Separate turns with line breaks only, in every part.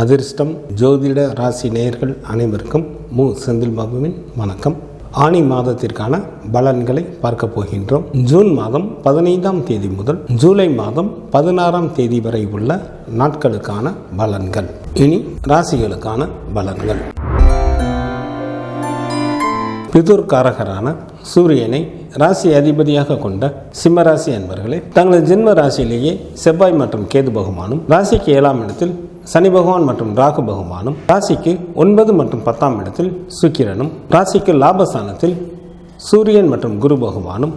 அதிர்ஷ்டம் ஜோதிட ராசி நேயர்கள் அனைவருக்கும் மு. செந்தில் பாபுவின் வணக்கம். ஆணி மாதத்திற்கான பலன்களை பார்க்க போகின்றோம். ஜூன் மாதம் பதினைந்தாம் தேதி முதல் ஜூலை மாதம் பதினாறாம் தேதி வரை உள்ள நாட்களுக்கான பலன்கள். இனி ராசிகளுக்கான பலன்கள். பிதுர்காரகரான சூரியனை ராசி அதிபதியாக கொண்ட சிம்மராசி அன்பர்களே தங்களது ஜென்ம ராசியிலேயே செவ்வாய் மற்றும் கேது பகவானும் ராசிக்கு ஏழாம் இடத்தில் சனி பகவான் மற்றும் ராகு பகவானும் ராசிக்கு ஒன்பது மற்றும் பத்தாம் இடத்தில் சுக்கிரனும் ராசிக்கு லாபஸ்தானத்தில் சூரியன் மற்றும் குரு பகவானும்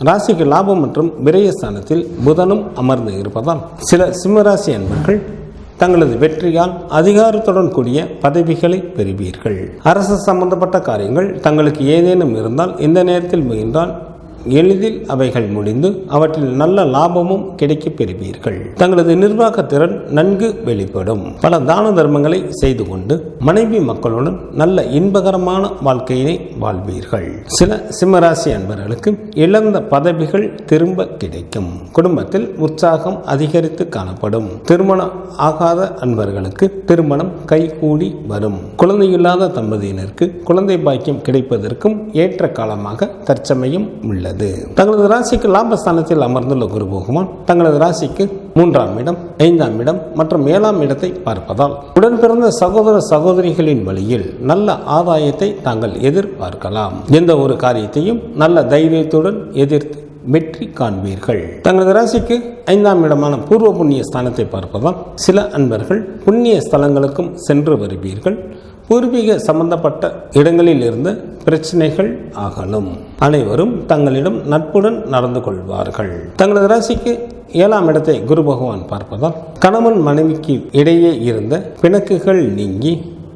ராசிக்கு லாபம் மற்றும் விரயஸ்தானத்தில் புதனும் அமர்ந்து இருப்பதால் சில சிம்மராசி அன்பர்கள் தங்களது வெற்றியால் அதிகாரத்துடன் கூடிய பதவிகளை பெறுவீர்கள். அரசு சம்பந்தப்பட்ட காரியங்கள் தங்களுக்கு ஏதேனும் இருந்தால் இந்த நேரத்தில் முயன்றால் எளிதில் அவைகள் முடிந்து அவற்றில் நல்ல லாபமும் கிடைக்கப் பெறுவீர்கள். தங்களது நிர்வாக திறன் நன்கு வெளிப்படும். பல தான தர்மங்களை செய்து கொண்டு மனைவி மக்களுடன் நல்ல இன்பகரமான வாழ்க்கையினை வாழ்வீர்கள். சில சிம்மராசி அன்பர்களுக்கு இழந்த பதவிகள் திரும்ப கிடைக்கும். குடும்பத்தில் உற்சாகம் அதிகரித்து காணப்படும். திருமணம் ஆகாத அன்பர்களுக்கு திருமணம் கைகூடி வரும். குழந்தையில்லாத தம்பதியினருக்கு குழந்தை பாக்கியம் கிடைப்பதற்கும் ஏற்ற காலமாக தற்சமயம் உள்ளது. தங்களது ராசிக்கு லாபஸ்தானத்தில் அமர்ந்துள்ள குரு பகவான் தங்களது ராசிக்கு மூன்றாம் இடம் ஐந்தாம் இடம் மற்றும் ஏழாம் இடத்தை பார்ப்பதால் உடன் பிறந்த சகோதர சகோதரிகளின் வழியில் நல்ல ஆதாயத்தை தாங்கள் எதிர்பார்க்கலாம். எந்த ஒரு காரியத்தையும் நல்ல தைரியத்துடன் எதிர்த்து வெற்றி காண்பீர்கள். தங்களது ராசிக்கு ஐந்தாம் இடமான பூர்வ புண்ணிய ஸ்தானத்தை பார்ப்பதால் சில அன்பர்கள் புண்ணிய ஸ்தலங்களுக்கும் சென்று வருவீர்கள். பூர்வீக சம்பந்தப்பட்ட இடங்களில் இருந்து பிரச்சனைகள் ஆகலும். அனைவரும் தங்களிடம் நட்புடன் நடந்து கொள்வார்கள். தங்களது ராசிக்கு ஏழாம் இடத்தை குரு பகவான் பார்ப்பதால் கணவன் மனைவிக்கு இடையே இருந்த பிணக்குகள் நீங்கி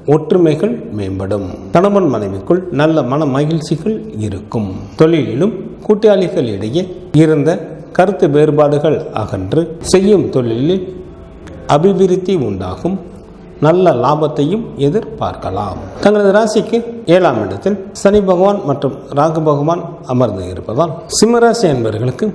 ஒற்றுமைகள் மேம்படும். கணவன் மனைவிக்குள் நல்ல மன மகிழ்ச்சிகள் இருக்கும். தொழிலிலும் கூட்டாளிகளிடையே இருந்த கருத்து வேறுபாடுகள் அகன்று செய்யும் தொழிலில் அபிவிருத்தி உண்டாகும். நல்ல லாபத்தையும் எதிர்பார்க்கலாம். தங்களது ராசிக்கு ஏழாம் இடத்தில் சனி பகவான் மற்றும் ராகு பகவான் அமர்ந்து இருப்பதால் சிம்மராசி என்பவர்களுக்கு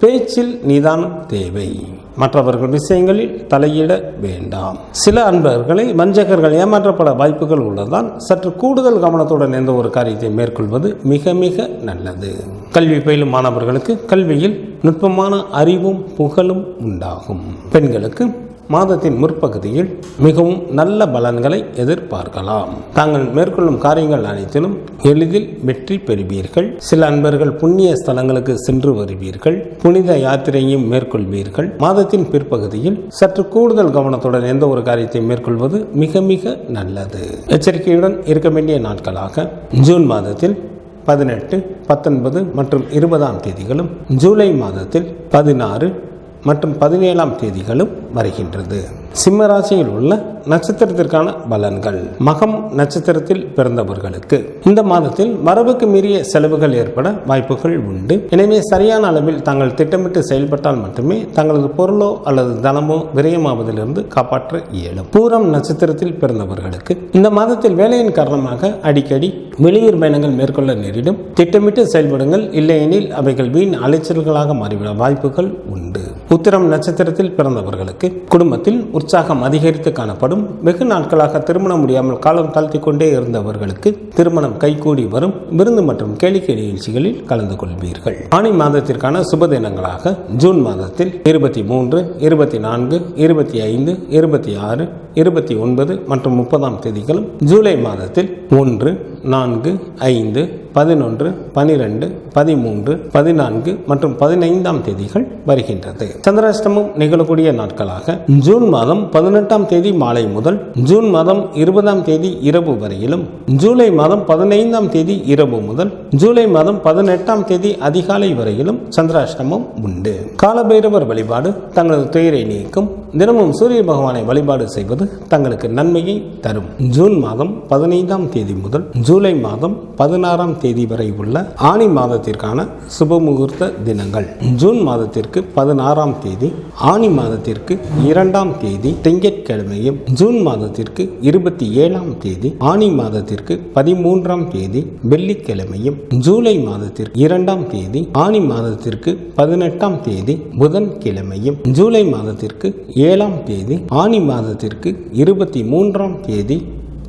பேச்சில் நிதானம் தேவை. மற்றவர்கள் விஷயங்களில் தலையிட வேண்டாம். சில அன்பர்களை வஞ்சகர்கள் ஏமாற்றப்பட வாய்ப்புகள் உள்ளதால் சற்று கூடுதல் கவனத்துடன் எந்த ஒரு காரியத்தை மேற்கொள்வது மிக மிக நல்லது. கல்வி பயிலும் மாணவர்களுக்கு கல்வியில் நுட்பமான அறிவும் புகழும் உண்டாகும். பெண்களுக்கு மாதத்தின் முற்பகுதியில் மிகவும் நல்ல பலன்களை எதிர்பார்க்கலாம். தாங்கள் மேற்கொள்ளும் காரியங்கள் அனைத்திலும் எளிதில் வெற்றி பெறுவீர்கள். சில அன்பர்கள் புண்ணிய ஸ்தலங்களுக்கு சென்று வருவீர்கள். புனித யாத்திரையும் மேற்கொள்வீர்கள். மாதத்தின் பிற்பகுதியில் சற்று கூடுதல் கவனத்துடன் எந்த ஒரு காரியத்தை மேற்கொள்வது மிக மிக நல்லது. எச்சரிக்கையுடன் இருக்க வேண்டிய நாட்களாக ஜூன் மாதத்தில் பதினெட்டு பத்தொன்பது மற்றும் இருபதாம் தேதிகளும் ஜூலை மாதத்தில் பதினாறு மற்றும் பதினேழாம் தேதிகளும் வருகின்றது. சிம்ம ராசியில் உள்ள நட்சத்திரத்திற்கான பலன்கள். மகம் நட்சத்திரத்தில் பிறந்தவர்களுக்கு. இந்த மாதத்தில் வரவுக்கு மீறிய செலவுகள் ஏற்பட வாய்ப்புகள் உண்டு. எனவே சரியான அளவில் தாங்கள் திட்டமிட்டு செயல்பட்டால் மட்டுமே தங்களது பொருளோ அல்லது தனமோ விரயமாவதிலிருந்து காப்பாற்ற இயலும். பூரம் நட்சத்திரத்தில் பிறந்தவர்களுக்கு இந்த மாதத்தில் வேலையின் காரணமாக அடிக்கடி வெளியூர் பயணங்கள் மேற்கொள்ள நேரிடும். திட்டமிட்டு செயல்படுங்கள். இல்லையெனில் அவைகள் வீண் அலைச்சல்களாக மாறிவிட வாய்ப்புகள் உண்டு. உத்திரம் நட்சத்திரத்தில் பிறந்தவர்களுக்கு குடும்பத்தில் உற்சாகம் அதிகரித்து காணப்படும் வெகு நாட்களாக திருமணம் முடியாமல் காலம் தாழ்த்தி கொண்டே இருந்தவர்களுக்கு திருமணம் கைகூடி வரும் விருந்து மற்றும் கேளிக்கை நிகழ்ச்சிகளில் கலந்து கொள்வீர்கள். ஆணி மாதத்திற்கான சுப தினங்களாக ஜூன் மாதத்தில் இருபத்தி மூன்று இருபத்தி நான்கு இருபத்தி ஐந்து இருபத்தி ஆறு இருபத்தி ஒன்பது மற்றும் முப்பதாம் தேதிகளும் ஜூலை மாதத்தில் ஒன்று நான்கு ஐந்து பதினொன்று பனிரெண்டு பதிமூன்று பதினான்கு மற்றும் பதினைந்தாம் தேதிகள் வருகின்றது. சந்திராஷ்டமம் நிகழக்கூடிய நாட்களாக ஜூன் மாதம் பதினெட்டாம் தேதி மாலை முதல் ஜூன் மாதம் இருபதாம் தேதி இரவு வரையிலும் ஜூலை மாதம் பதினைந்தாம் தேதி இரவு முதல் ஜூலை மாதம் பதினெட்டாம் தேதி அதிகாலை வரையிலும் சந்திராஷ்டமம் உண்டு. காலபைரவர் வழிபாடு தங்களது துயரை நீக்கும் தினமும் சூரிய பகவானை வழிபாடு செய்வது தங்களுக்கு நன்மையை தரும். ஜூன் மாதம் பதினைந்தாம் தேதி முதல் ஜூலை மாதம் பதினாறாம் தேதி வரை உள்ள ஆணி மாதத்திற்கான சுப முகூர்த்த தினங்கள். ஜூன் மாதத்திற்கு பதினாறாம் தேதி ஆனி மாதத்திற்கு இரண்டாம் தேதி திங்கட்கிழமையும் ஜூன் மாதத்திற்கு இருபத்தி ஏழாம் தேதி ஆனி மாதத்திற்கு பதிமூன்றாம் தேதி வெள்ளிக்கிழமையும் ஜூலை மாதத்திற்கு இரண்டாம் தேதி ஆனி மாதத்திற்கு பதினெட்டாம் தேதி புதன்கிழமையும் ஜூலை மாதத்திற்கு ஏழாம் தேதி ஆனி மாதத்திற்கு இருபத்தி மூன்றாம் தேதி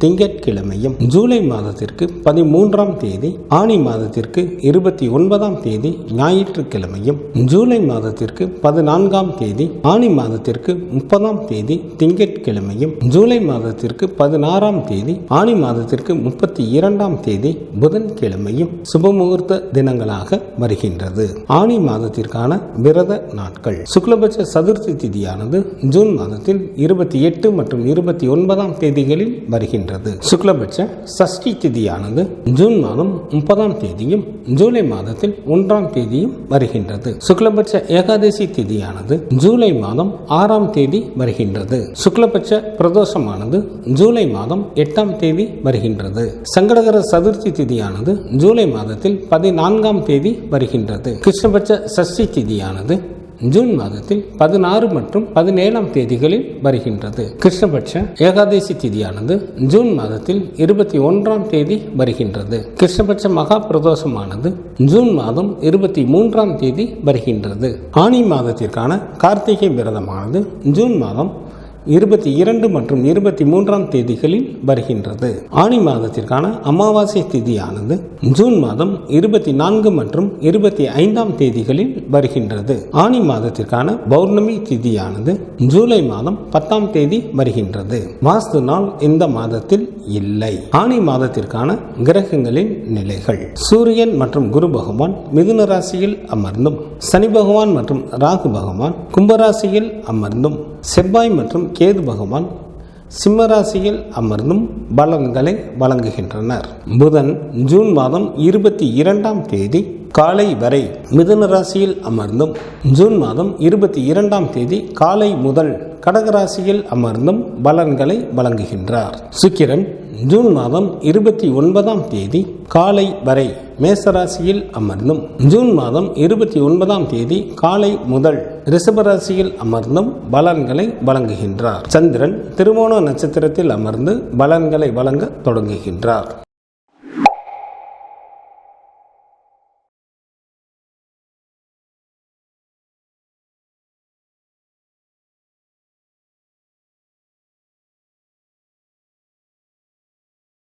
திங்கட்கிழமையும் ஜூலை மாதத்திற்கு பதிமூன்றாம் தேதி ஆனி மாதத்திற்கு இருபத்தி ஒன்பதாம் தேதி ஞாயிற்றுக்கிழமையும் ஜூலை மாதத்திற்கு பதினான்காம் தேதி ஆனி மாதத்திற்கு முப்பதாம் தேதி திங்கட்கிழமையும் ஜூலை மாதத்திற்கு பதினாறாம் தேதி ஆனி மாதத்திற்கு முப்பத்தி இரண்டாம் தேதி புதன்கிழமையும் சுபமுகூர்த்த தினங்களாக வருகின்றது. ஆனி மாதத்திற்கான விரத நாட்கள். சுக்லபட்ச சதுர்த்தி திதியானது ஜூன் மாதத்தில் இருபத்தி எட்டு மற்றும் இருபத்தி ஒன்பதாம் தேதிகளில் வருகின்றது. சுக்லபட்ச சஷ்டி திதியானது ஜூன் மாதம் முப்பதாம் தேதியும் ஜூலை மாதத்தில் ஒன்றாம் தேதியும் வருகின்றது. சுக்லபட்ச ஏகாதசி திதியானது ஜூலை மாதம் ஆறாம் தேதி வருகின்றது. சுக்லபட்ச பிரதோஷமானது ஜூலை மாதம் எட்டாம் தேதி வருகின்றது. சங்கடகர சதுர்த்தி திதியானது ஜூலை மாதத்தில் பதினான்காம் தேதி வருகின்றது. கிருஷ்ணபட்ச சஷ்டி திதியானது ஜூன் மாதத்தில் பதினாறு மற்றும் பதினேழாம் தேதிகளில் வருகின்றது. கிருஷ்ணபட்ச ஏகாதசி திதியானது ஜூன் மாதத்தில் இருபத்தி ஒன்றாம் தேதி வருகின்றது. கிருஷ்ணபட்ச மகா பிரதோஷமானது ஜூன் மாதம் இருபத்தி மூன்றாம் தேதி வருகின்றது. ஆனி மாதத்திற்கான கார்த்திகை விரதமானது ஜூன் மாதம் இருபத்தி இரண்டு மற்றும் இருபத்தி மூன்றாம் தேதிகளில் வருகின்றது. ஆணி மாதத்திற்கான அமாவாசை திதியானது ஜூன் மாதம் இருபத்தி நான்கு மற்றும் இருபத்தி ஐந்தாம் தேதிகளில் வருகின்றது. ஆணி மாதத்திற்கான பௌர்ணமி திதியானது ஜூலை மாதம் பத்தாம் தேதி வருகின்றது. வாஸ்து நாள் இந்த மாதத்தில் இல்லை. ஆணி மாதத்திற்கான கிரகங்களின் நிலைகள். சூரியன் மற்றும் குரு பகவான் மிதுன ராசியில் அமர்ந்தும் சனி பகவான் மற்றும் ராகு பகவான் கும்பராசியில் அமர்ந்தும் செவ்வாய் மற்றும் கேது பகவான் சிம்மராசியில் அமர்ந்தும் பலன்களை வழங்குகின்றனர். புதன் ஜூன் மாதம் இருபத்தி இரண்டாம் தேதி காலை வரை மிதுன ராசியில் அமர்ந்தும் ஜூன் மாதம் இருபத்தி இரண்டாம் தேதி காலை முதல் கடகராசியில் அமர்ந்தும் பலன்களை வழங்குகின்றார். சுக்கிரன் ஜூன் மாதம் இருபத்தி ஒன்பதாம் தேதி காலை வரை மேசராசியில் அமர்ந்தும் ஜூன் மாதம் இருபத்தி ஒன்பதாம் தேதி காலை முதல் ரிஷபராசியில் அமர்ந்தும் பலன்களை வழங்குகின்றார். சந்திரன் திருவோண நட்சத்திரத்தில் அமர்ந்து பலன்களை வழங்க தொடங்குகின்றார்.